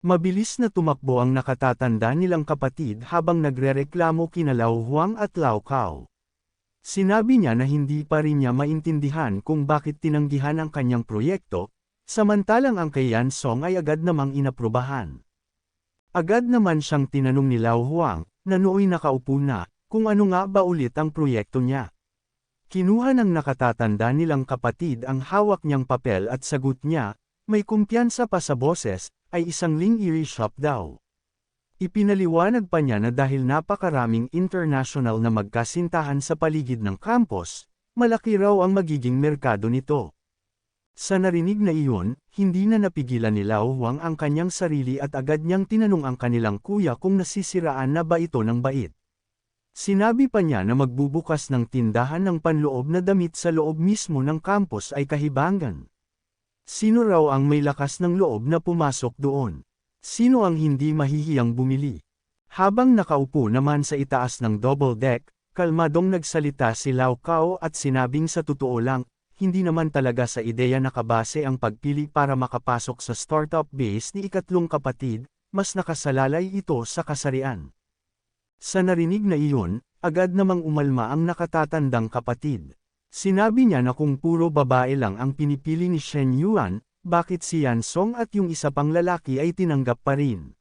Mabilis na tumakbo ang nakatatanda nilang kapatid habang nagrereklamo kina Lao Huang at Lao Cao. Sinabi niya na hindi pa rin niya maintindihan kung bakit tinanggihan ang kanyang proyekto, samantalang ang kay Yan Song ay agad namang inaprubahan. Agad naman siyang tinanong ni Lao Huang, na nooy nakaupo na, kung ano nga ba ulit ang proyekto niya. Kinuha ng nakatatanda nilang kapatid ang hawak niyang papel at sagot niya, may kumpiyansa pa sa boses, ay isang Ling Erie shop daw. Ipinaliwanag pa niya na dahil napakaraming international na magkasintahan sa paligid ng campus, malaki raw ang magiging merkado nito. Sa narinig na iyon, hindi na napigilan ni Lao Huang ang kanyang sarili at agad niyang tinanong ang kanilang kuya kung nasisiraan na ba ito ng bait. Sinabi pa niya na magbubukas ng tindahan ng panloob na damit sa loob mismo ng campus ay kahibangan. Sino raw ang may lakas ng loob na pumasok doon? Sino ang hindi mahihiyang bumili? Habang nakaupo naman sa itaas ng double deck, kalmadong nagsalita si Lau Cao at sinabing sa totoo lang, hindi naman talaga sa ideya nakabase ang pagpili para makapasok sa startup base ni ikatlong kapatid, mas nakasalalay ito sa kasarian. Sa narinig na iyon, agad namang umalma ang nakatatandang kapatid. Sinabi niya na kung puro babae lang ang pinipili ni Shen Yuan, bakit si Yan Song at yung isa pang lalaki ay tinanggap pa rin.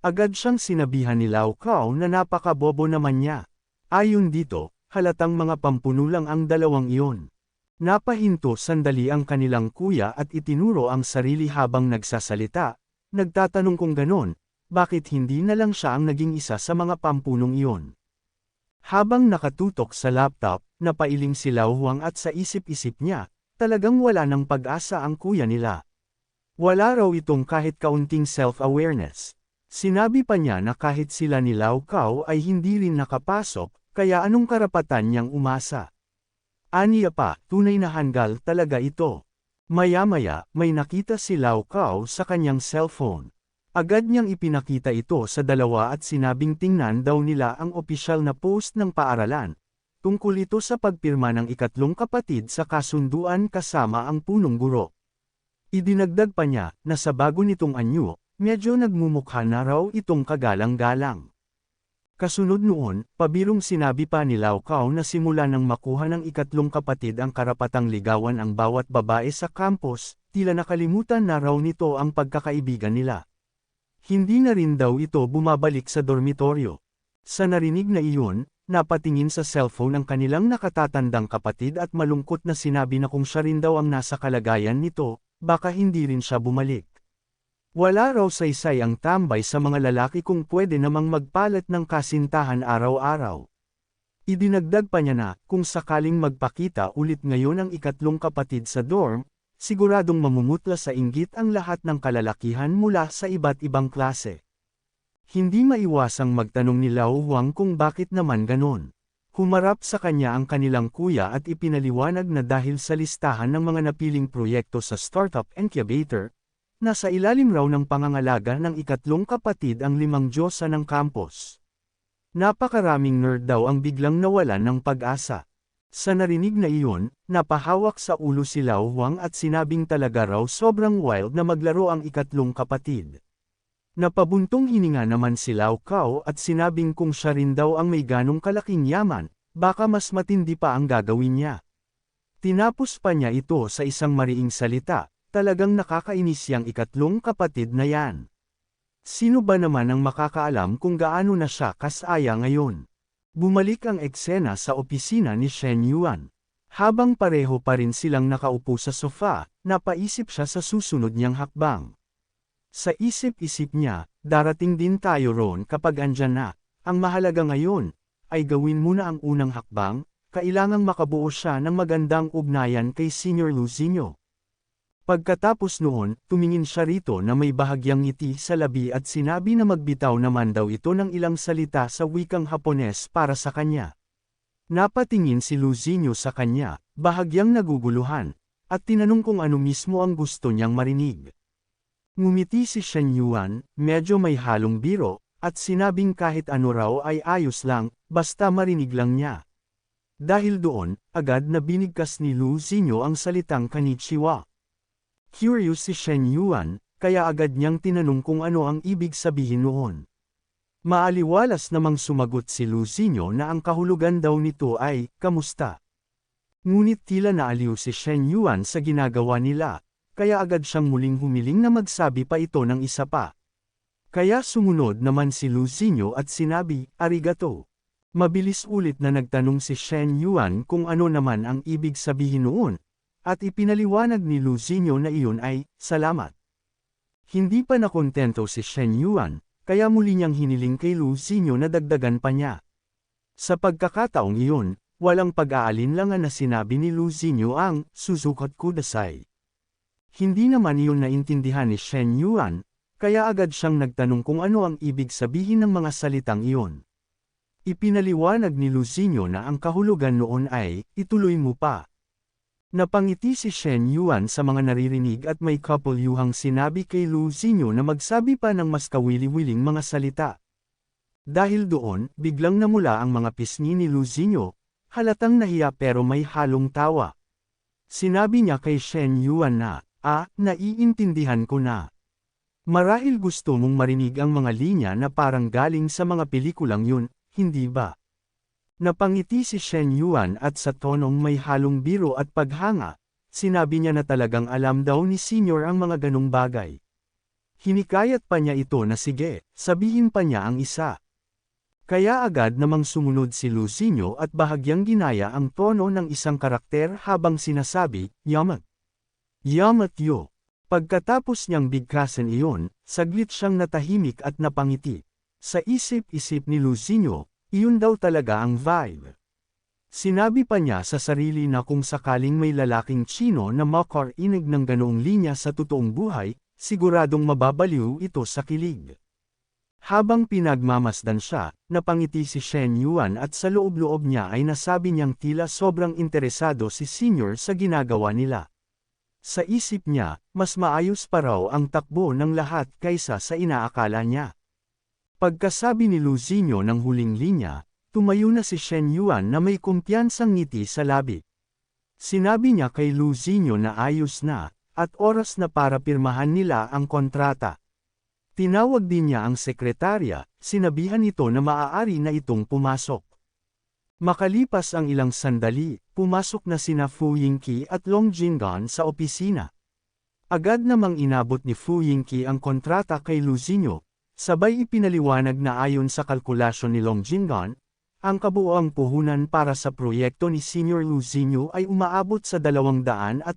Agad siyang sinabihan ni Lau Kao na napakabobo naman niya. Ayon dito, halatang mga pampuno lang ang dalawang iyon. Napahinto sandali ang kanilang kuya at itinuro ang sarili habang nagsasalita, nagtatanong kung ganon, bakit hindi na lang siya ang naging isa sa mga pampunong iyon. Habang nakatutok sa laptop, napailing si Lau Huang at sa isip-isip niya, Talagang wala ng pag-asa ang kuya nila. Wala raw itong kahit kaunting self-awareness. Sinabi pa niya na kahit sila ni Lau Kao ay hindi rin nakapasok, kaya anong karapatan niyang umasa? Aniya pa, tunay na hanggal talaga ito. Maya-maya, may nakita si Lau Kao sa kanyang cellphone. Agad niyang ipinakita ito sa dalawa at sinabing tingnan daw nila ang opisyal na post ng paaralan, Tungkol ito sa pagpirma ng ikatlong kapatid sa kasunduan kasama ang punong guro. Idinagdag pa niya na sa bago nitong anyo, medyo nagmumukha na raw itong kagalang-galang. Kasunod noon, pabirong sinabi pa ni Lau Kao na simula nang makuha ng ikatlong kapatid ang karapatang ligawan ang bawat babae sa campus, tila nakalimutan na raw nito ang pagkakaibigan nila. Hindi na rin daw ito bumabalik sa dormitoryo. Sa narinig na iyon, Napatingin sa cellphone ang kanilang nakatatandang kapatid at malungkot na sinabi na kung siya rin daw ang nasa kalagayan nito, baka hindi rin siya bumalik. Wala raw saysay ang tambay sa mga lalaki kung pwede namang magpalat ng kasintahan araw-araw. Idinagdag pa niya na, kung sakaling magpakita ulit ngayon ang ikatlong kapatid sa dorm, siguradong mamumutla sa inggit ang lahat ng kalalakihan mula sa iba't ibang klase. Hindi maiwasang magtanong ni Lao Huang kung bakit naman ganon. Humarap sa kanya ang kanilang kuya at ipinaliwanag na dahil sa listahan ng mga napiling proyekto sa Startup Incubator, nasa ilalim raw ng pangangalaga ng ikatlong kapatid ang limang Diyosa ng campus. Napakaraming nerd daw ang biglang nawalan ng pag-asa. Sa narinig na iyon, napahawak sa ulo si Lao Huang at sinabing talaga raw sobrang wild na maglaro ang ikatlong kapatid. Napabuntong hininga naman si Lau Kao at sinabing kung siya rin daw ang may ganong kalaking yaman, baka mas matindi pa ang gagawin niya. Tinapos pa niya ito sa isang mariing salita, talagang nakakainis yang ikatlong kapatid na yan. Sino ba naman ang makakaalam kung gaano na siya kasaya ngayon? Bumalik ang eksena sa opisina ni Shen Yuan. Habang pareho pa rin silang nakaupo sa sofa, napaisip siya sa susunod niyang hakbang. Sa isip-isip niya, darating din tayo roon kapag andyan na. Ang mahalaga ngayon, ay gawin muna ang unang hakbang, kailangang makabuo siya ng magandang ugnayan kay Senior Luzinho. Pagkatapos noon, tumingin siya rito na may bahagyang ngiti sa labi at sinabi na magbitaw naman daw ito ng ilang salita sa wikang Hapones para sa kanya. Napatingin si Luzinho sa kanya, bahagyang naguguluhan, at tinanong kung ano mismo ang gusto niyang marinig. Ngumiti si Shen Yuan, medyo may halong biro, at sinabing kahit ano raw ay ayos lang, basta marinig lang niya. Dahil doon, agad na binigkas ni Lu Xinyo ang salitang kanichiwa. Curious si Shen Yuan, kaya agad niyang tinanong kung ano ang ibig sabihin noon. Maaliwalas namang sumagot si Lucinyo na ang kahulugan daw nito ay, kamusta? Ngunit tila naaliw si Shen Yuan sa ginagawa nila, kaya agad siyang muling humiling na magsabi pa ito ng isa pa. Kaya sumunod naman si Lucinyo at sinabi, arigato. Mabilis ulit na nagtanong si Shen Yuan kung ano naman ang ibig sabihin noon, at ipinaliwanag ni Lucinyo na iyon ay, salamat. Hindi pa nakontento si Shen Yuan, kaya muli niyang hiniling kay Lucinyo na dagdagan pa niya. Sa pagkakataong iyon, walang pag-aalinlangan na sinabi ni Lucinyo ang, susukot kudasay. Hindi naman iyon naintindihan ni Shen Yuan, kaya agad siyang nagtanong kung ano ang ibig sabihin ng mga salitang iyon. Ipinaliwanag ni Lucinyo na ang kahulugan noon ay, ituloy mo pa. Napangiti si Shen Yuan sa mga naririnig at may kapulyuhang sinabi kay Lucinyo na magsabi pa ng mas kawili-wiling mga salita. Dahil doon, biglang namula ang mga pisngi ni Lucinyo, halatang nahiya pero may halong tawa. Sinabi niya kay Shen Yuan na, ah, naiintindihan ko na. Marahil gusto mong marinig ang mga linya na parang galing sa mga pelikulang yun, hindi ba? Napangiti si Shen Yuan at sa tonong may halong biro at paghanga, sinabi niya na talagang alam daw ni Senior ang mga ganong bagay. Hinikayat pa niya ito na sige, sabihin pa niya ang isa. Kaya agad namang sumunod si Lucinyo at bahagyang ginaya ang tono ng isang karakter habang sinasabi, Yamat. Yamat yo. Pagkatapos niyang bigkasan iyon, saglit siyang natahimik at napangiti. Sa isip-isip ni Lucinyo, iyon daw talaga ang vibe. Sinabi pa niya sa sarili na kung sakaling may lalaking Chino na makarinig ng ganoong linya sa totoong buhay, siguradong mababaliw ito sa kilig. Habang pinagmamasdan siya, napangiti si Shen Yuan at sa loob-loob niya ay nasabi niyang tila sobrang interesado si Senior sa ginagawa nila. Sa isip niya, mas maayos pa raw ang takbo ng lahat kaysa sa inaakala niya. Pagkasabi ni Lucinyo ng huling linya, tumayo na si Shen Yuan na may kumpiyansang ngiti sa labi. Sinabi niya kay Lucinyo na ayos na, at oras na para pirmahan nila ang kontrata. Tinawag din niya ang sekretarya, sinabihan ito na maaari na itong pumasok. Makalipas ang ilang sandali, pumasok na sina Fu Yingqi at Long Jinggan sa opisina. Agad namang inabot ni Fu Yingqi ang kontrata kay Lucinyo, Sabay ipinaliwanag na ayon sa kalkulasyon ni Long Jinggan, ang kabuoang puhunan para sa proyekto ni Senior Luzinho ay umaabot sa 220,000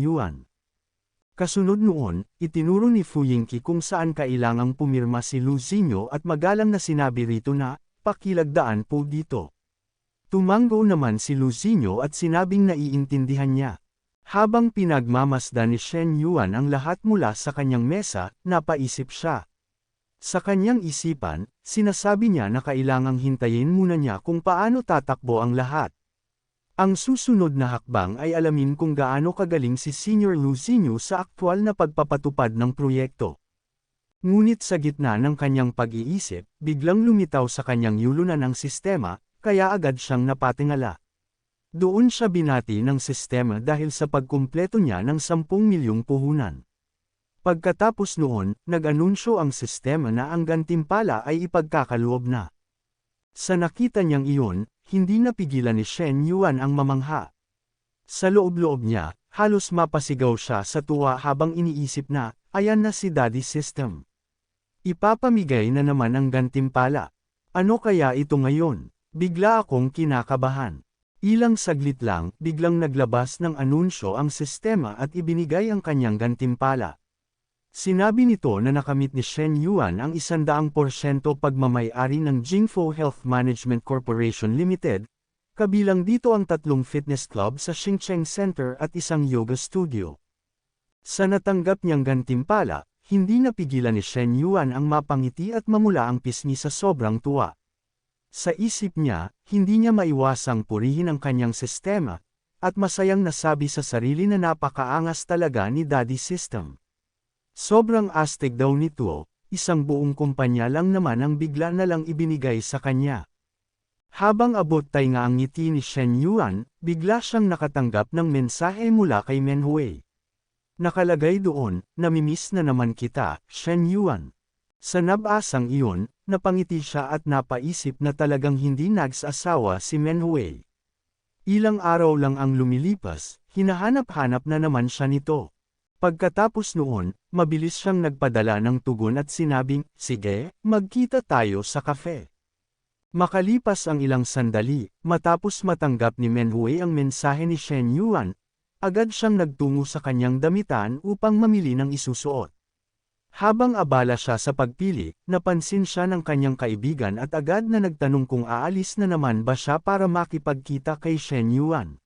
yuan. Kasunod noon, itinuro ni Fu Yingqi kung saan kailangang pumirma si Luzinho at magalang na sinabi rito na, pakilagdaan po dito. Tumango naman si Luzinho at sinabing naiintindihan niya. Habang pinagmamasdan ni Shen Yuan ang lahat mula sa kanyang mesa, napaisip siya. Sa kanyang isipan, sinasabi niya na kailangang hintayin muna niya kung paano tatakbo ang lahat. Ang susunod na hakbang ay alamin kung gaano kagaling si Senior Lucinio sa aktwal na pagpapatupad ng proyekto. Ngunit sa gitna ng kanyang pag-iisip, biglang lumitaw sa kanyang yulunan ang sistema, kaya agad siyang napatingala. Doon siya binati ng sistema dahil sa pagkumpleto niya ng 10 milyong puhunan. Pagkatapos noon, nag-anunsyo ang sistema na ang gantimpala ay ipagkakaloob na. Sa nakita niyang iyon, hindi napigilan ni Shen Yuan ang mamangha. Sa loob-loob niya, halos mapasigaw siya sa tuwa habang iniisip na, ayan na si Daddy System. Ipapamigay na naman ang gantimpala. Ano kaya ito ngayon? Bigla akong kinakabahan. Ilang saglit lang, biglang naglabas ng anunsyo ang sistema at ibinigay ang kanyang gantimpala. Sinabi nito na nakamit ni Shen Yuan ang isandaang porsyento pagmamayari ng Jingfo Health Management Corporation Limited, kabilang dito ang tatlong fitness club sa Xingcheng Center at isang yoga studio. Sa natanggap niyang gantimpala, hindi napigilan ni Shen Yuan ang mapangiti at mamula ang pisngi sa sobrang tuwa. Sa isip niya, hindi niya maiwasang purihin ang kanyang sistema, at masayang nasabi sa sarili na napakaangas talaga ni Daddy System. Sobrang astig daw nito, isang buong kumpanya lang naman ang bigla na lang ibinigay sa kanya. Habang abot tay nga ang ngiti ni Shen Yuan, bigla siyang nakatanggap ng mensahe mula kay Menhui. Nakalagay doon, namimiss na naman kita, Shen Yuan. Sa nabasang iyon, napangiti siya at napaisip na talagang hindi nagsasawa si Menhui. Ilang araw lang ang lumilipas, hinahanap-hanap na naman siya nito. Pagkatapos noon, mabilis siyang nagpadala ng tugon at sinabing, sige, magkita tayo sa kafe. Makalipas ang ilang sandali, matapos matanggap ni Menhui ang mensahe ni Shen Yuan, agad siyang nagtungo sa kanyang damitan upang mamili ng isusuot. Habang abala siya sa pagpili, napansin siya ng kanyang kaibigan at agad na nagtanong kung aalis na naman ba siya para makipagkita kay Shen Yuan.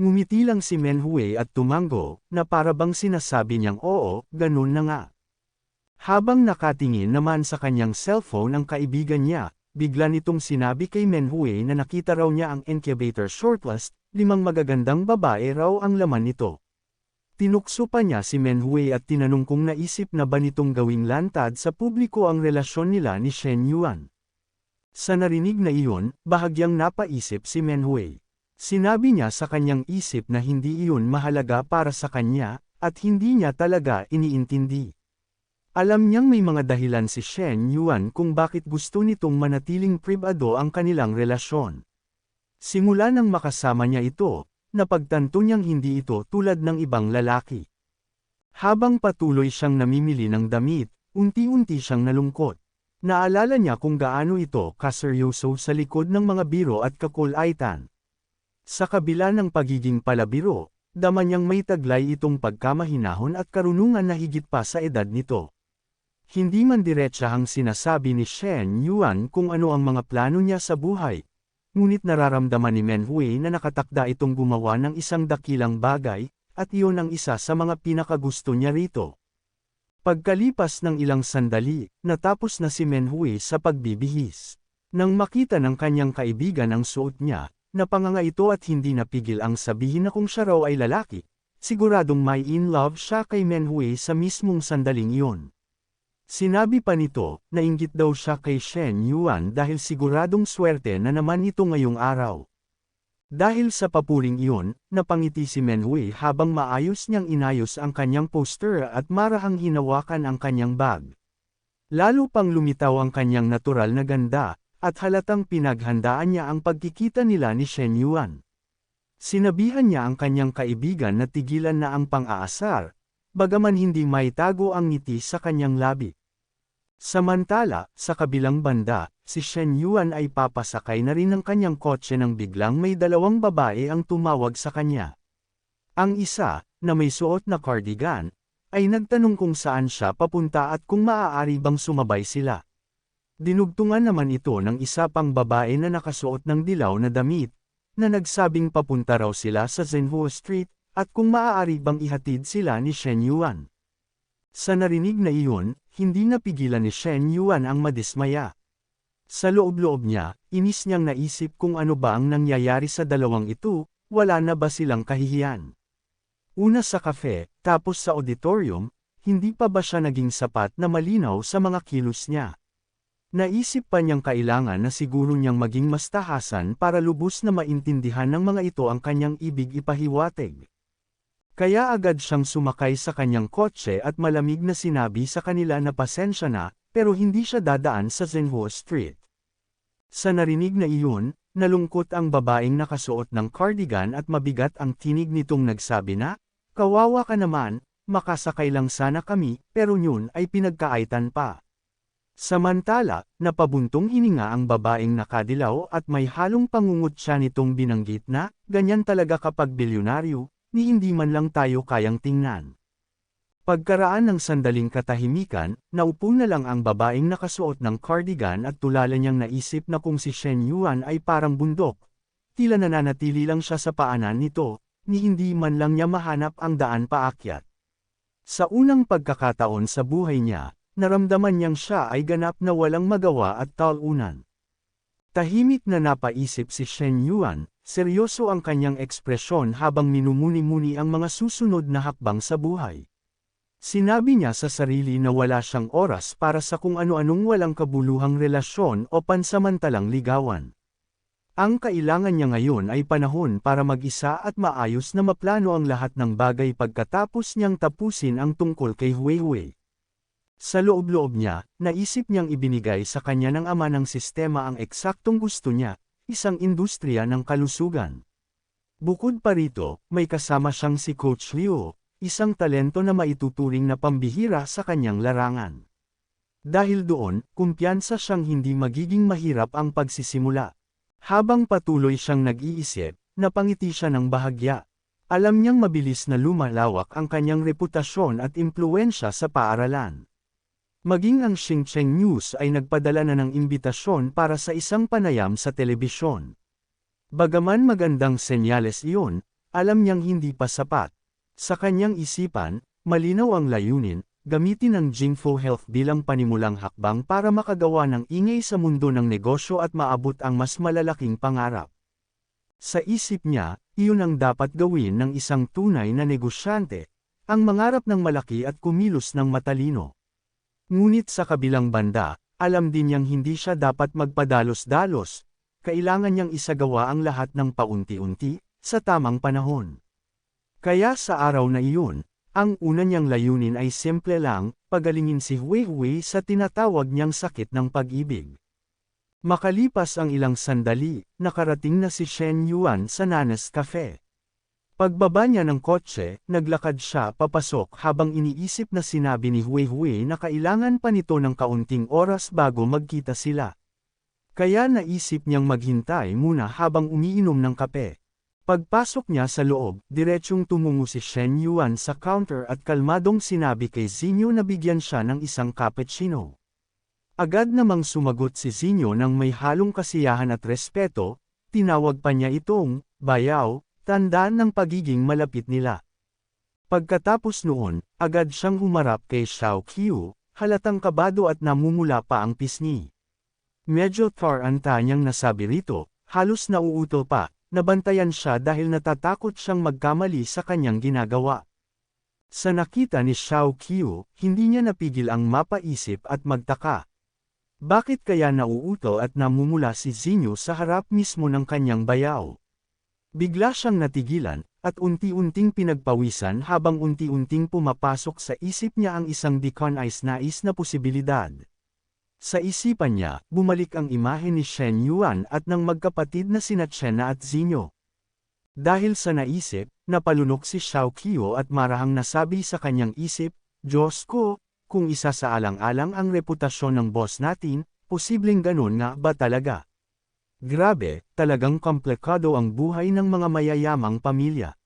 Ngumiti lang si Menhui at tumango, na para bang sinasabi niyang oo, ganun na nga. Habang nakatingin naman sa kanyang cellphone ang kaibigan niya, bigla nitong sinabi kay Menhui na nakita raw niya ang incubator shortlist, limang magagandang babae raw ang laman nito. Tinukso pa niya si Menhui at tinanong kung naisip na ba nitong gawing lantad sa publiko ang relasyon nila ni Shen Yuan. Sa narinig na iyon, bahagyang napaisip si Menhui. Sinabi niya sa kanyang isip na hindi iyon mahalaga para sa kanya, at hindi niya talaga iniintindi. Alam niyang may mga dahilan si Shen Yuan kung bakit gusto nitong manatiling pribado ang kanilang relasyon. Simula nang makasama niya ito, napagtanto niyang hindi ito tulad ng ibang lalaki. Habang patuloy siyang namimili ng damit, unti-unti siyang nalungkot. Naalala niya kung gaano ito kaseryoso sa likod ng mga biro at kakulaitan. Sa kabila ng pagiging palabiro, dama niyang may taglay itong pagkamahinahon at karunungan na higit pa sa edad nito. Hindi man diretsahang sinasabi ni Shen Yuan kung ano ang mga plano niya sa buhay, ngunit nararamdaman ni Menhui na nakatakda itong gumawa ng isang dakilang bagay, at iyon ang isa sa mga pinakagusto niya rito. Pagkalipas ng ilang sandali, natapos na si Menhui sa pagbibihis. Nang makita ng kanyang kaibigan ang suot niya, Napanganga ito at hindi napigil ang sabihin na kung siya raw ay lalaki, siguradong may in love siya kay Menhui sa mismong sandaling iyon. Sinabi pa nito, na inggit daw siya kay Shen Yuan dahil siguradong swerte na naman ito ngayong araw. Dahil sa papuling iyon, napangiti si Menhui habang maayos niyang inayos ang kanyang poster at marahang hinawakan ang kanyang bag. Lalo pang lumitaw ang kanyang natural na ganda, at halatang pinaghandaan niya ang pagkikita nila ni Shen Yuan. Sinabihan niya ang kanyang kaibigan na tigilan na ang pang-aasar, bagaman hindi maitago ang ngiti sa kanyang labi. Samantala, sa kabilang banda, si Shen Yuan ay papasakay na rin ng kanyang kotse nang biglang may dalawang babae ang tumawag sa kanya. Ang isa, na may suot na cardigan, ay nagtanong kung saan siya papunta at kung maaari bang sumabay sila. Dinugtungan naman ito ng isa pang babae na nakasuot ng dilaw na damit, na nagsabing papunta raw sila sa Zhenhua Street, at kung maaari bang ihatid sila ni Shen Yuan. Sa narinig na iyon, hindi napigilan ni Shen Yuan ang madismaya. Sa loob-loob niya, inis niyang naisip kung ano ba ang nangyayari sa dalawang ito, wala na ba silang kahihiyan. Una sa kafe, tapos sa auditorium, hindi pa ba siya naging sapat na malinaw sa mga kilos niya. Naisip pa niyang kailangan na siguro niyang maging mas tahasan para lubos na maintindihan ng mga ito ang kanyang ibig ipahiwatig. Kaya agad siyang sumakay sa kanyang kotse at malamig na sinabi sa kanila na pasensya na, pero hindi siya dadaan sa Zenhua Street. Sa narinig na iyon, nalungkot ang babaeng nakasuot ng cardigan at mabigat ang tinig nitong nagsabi na, Kawawa ka naman, makasakay lang sana kami, pero yun ay pinagkaaitan pa. Samantala, napabuntong hininga ang babaeng nakadilaw at may halong pangungot siya nitong binanggit na, ganyan talaga kapag bilyonaryo, ni hindi man lang tayo kayang tingnan. Pagkaraan ng sandaling katahimikan, naupo na lang ang babaeng nakasuot ng cardigan at tulala niyang naisip na kung si Shen Yuan ay parang bundok. Tila nananatili lang siya sa paanan nito, ni hindi man lang niya mahanap ang daan paakyat. Sa unang pagkakataon sa buhay niya, naramdaman niyang siya ay ganap na walang magawa at talunan. Tahimik na napaisip si Shen Yuan, seryoso ang kanyang ekspresyon habang minumuni-muni ang mga susunod na hakbang sa buhay. Sinabi niya sa sarili na wala siyang oras para sa kung ano-anong walang kabuluhang relasyon o pansamantalang ligawan. Ang kailangan niya ngayon ay panahon para mag-isa at maayos na maplano ang lahat ng bagay pagkatapos niyang tapusin ang tungkol kay Huawei. Sa loob-loob niya, naisip niyang ibinigay sa kanya ng ama ng sistema ang eksaktong gusto niya, isang industriya ng kalusugan. Bukod pa rito, may kasama siyang si Coach Liu, isang talento na maituturing na pambihira sa kanyang larangan. Dahil doon, kumpiyansa siyang hindi magiging mahirap ang pagsisimula. Habang patuloy siyang nag-iisip, napangiti siya ng bahagya. Alam niyang mabilis na lumalawak ang kanyang reputasyon at impluensya sa paaralan. Maging ang Xingcheng News ay nagpadala na ng imbitasyon para sa isang panayam sa telebisyon. Bagaman magandang senyales iyon, alam niyang hindi pa sapat. Sa kanyang isipan, malinaw ang layunin, gamitin ang Jingfo Health bilang panimulang hakbang para makagawa ng ingay sa mundo ng negosyo at maabot ang mas malalaking pangarap. Sa isip niya, iyon ang dapat gawin ng isang tunay na negosyante, ang mangarap ng malaki at kumilos ng matalino. Ngunit sa kabilang banda, alam din niyang hindi siya dapat magpadalos-dalos, kailangan niyang isagawa ang lahat ng paunti-unti, sa tamang panahon. Kaya sa araw na iyon, ang una niyang layunin ay simple lang, pagalingin si Hui Hui sa tinatawag niyang sakit ng pag-ibig. Makalipas ang ilang sandali, nakarating na si Shen Yuan sa Nanas Cafe. Pagbaba niya ng kotse, naglakad siya papasok habang iniisip na sinabi ni Hui Hui na kailangan pa nito ng kaunting oras bago magkita sila. Kaya naisip niyang maghintay muna habang umiinom ng kape. Pagpasok niya sa loob, diretsyong tumungo si Shen Yuan sa counter at kalmadong sinabi kay Zinyo na bigyan siya ng isang cappuccino. Agad namang sumagot si Zinyo ng may halong kasiyahan at respeto, tinawag pa niya itong, bayaw, tandaan ng pagiging malapit nila. Pagkatapos noon, agad siyang humarap kay Xiao Qiu, halatang kabado at namumula pa ang pisngi. Medyo taranta niyang nasabi rito, halos nauutol pa, nabantayan siya dahil natatakot siyang magkamali sa kanyang ginagawa. Sa nakita ni Xiao Qiu, hindi niya napigil ang mapaisip at magtaka. Bakit kaya nauuto at namumula si Zinyo sa harap mismo ng kanyang bayaw? Bigla siyang natigilan, at unti-unting pinagpawisan habang unti-unting pumapasok sa isip niya ang isang di nais na posibilidad. Sa isipan niya, bumalik ang imahe ni Shen Yuan at ng magkapatid na sina Chena at Zinyo. Dahil sa naisip, napalunok si Xiao Qiu at marahang nasabi sa kanyang isip, Diyos ko, kung isa sa alang-alang ang reputasyon ng boss natin, posibleng ganun nga ba talaga? Grabe, talagang komplikado ang buhay ng mga mayayamang pamilya.